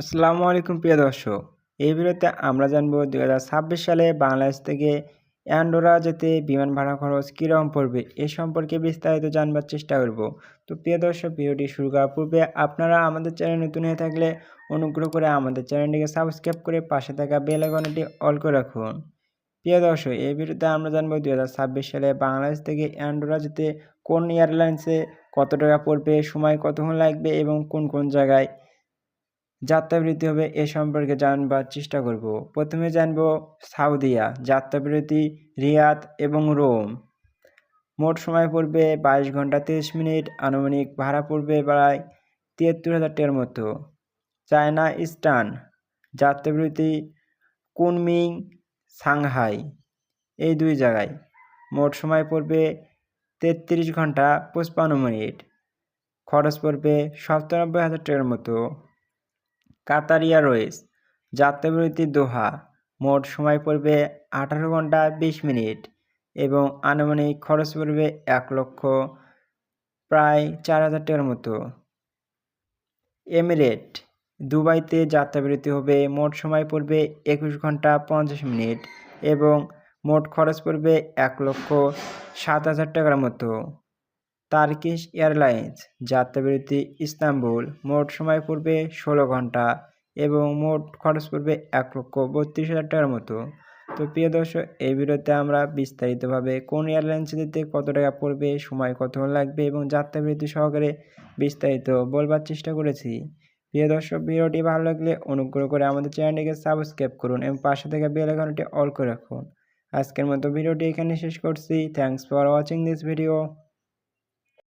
আসসালামু আলাইকুম প্রিয় দর্শক। এই ভিডিওতে আমরা জানব ছাব্বিশ সালে বাংলাদেশ থেকে অ্যান্ডোরা যেতে বিমান ভাড়া খরচ কীরকম পড়বে এ সম্পর্কে বিস্তারিত জানবার চেষ্টা করব। তো প্রিয় দর্শক, ভিডিওটি শুরু করার পূর্বে আপনারা আমাদের চ্যানেল নতুন হয়ে থাকলে অনুগ্রহ করে আমাদের চ্যানেলটিকে সাবস্ক্রাইব করে পাশে থাকা বেল আইকনটি অল করে রাখুন। প্রিয় দর্শক, এই ভিডিওতে আমরা জানব ছাব্বিশ সালে বাংলাদেশ থেকে অ্যান্ডোরা যেতে কোন এয়ারলাইন্সে কত টাকা পড়বে, সময় কতক্ষণ লাগবে এবং কোন কোন জায়গায় যাত্রাবিরতি হবে এ সম্পর্কে জানবার চেষ্টা করব। প্রথমে জানব সাউদিয়া, যাত্রাবিরতি রিয়াদ এবং রোম। মোট সময় পড়বে বাইশ ঘণ্টা তিরিশ মিনিট, আনুমানিক ভাড়া পড়বে প্রায় তিয়াত্তর হাজার টাকার মতো। চায়না ইস্টার্ন যাত্রাবৃত্তি কুনমিং সাংহাই, এই দুই জায়গায়। মোট সময় পড়বে তেত্রিশ ঘণ্টা পঁচপান্ন মিনিট। খরচ পড়বে সপ্তানব্বই হাজার টাকার মতো। কাতার এয়ারওয়েজ যাত্রাবিরতি দোহা। মোট সময় পড়বে আঠারো ঘণ্টা বিশ মিনিট এবং আনুমানিক খরচ পড়বে এক লক্ষ প্রায় চার হাজার টাকার মতো। এমিরেট। দুবাইতে যাত্রাবিরতি হবে। মোট সময় পড়বে একুশ ঘণ্টা পঞ্চাশ মিনিট এবং মোট খরচ পড়বে এক লক্ষ সাত হাজার টাকার মতো। তার্কিশ এয়ারলাইন্স যাত্রাবিরতি ইস্তাম্বুল মোট সময় পড়বে ষোলো ঘণ্টা এবং মোট খরচ পড়বে এক লক্ষ বত্রিশ হাজার টাকার মতো। তো প্রিয় দর্শক, এই ভিডিওতে আমরা বিস্তারিতভাবে কোন এয়ারলাইন্সে যেতে কত টাকা পড়বে, সময় কত লাগবে এবং যাত্রাবিরতি সহকারে বিস্তারিত বলবার চেষ্টা করেছি। প্রিয় দর্শক, ভিডিওটি ভালো লাগলে অনুগ্রহ করে আমাদের চ্যানেলটিকে সাবস্ক্রাইব করুন এবং পাশে থেকে বেল আইকনটি অল করে রাখুন। আজকের মতো ভিডিওটি এখানে শেষ করছি। Thanks for watching this video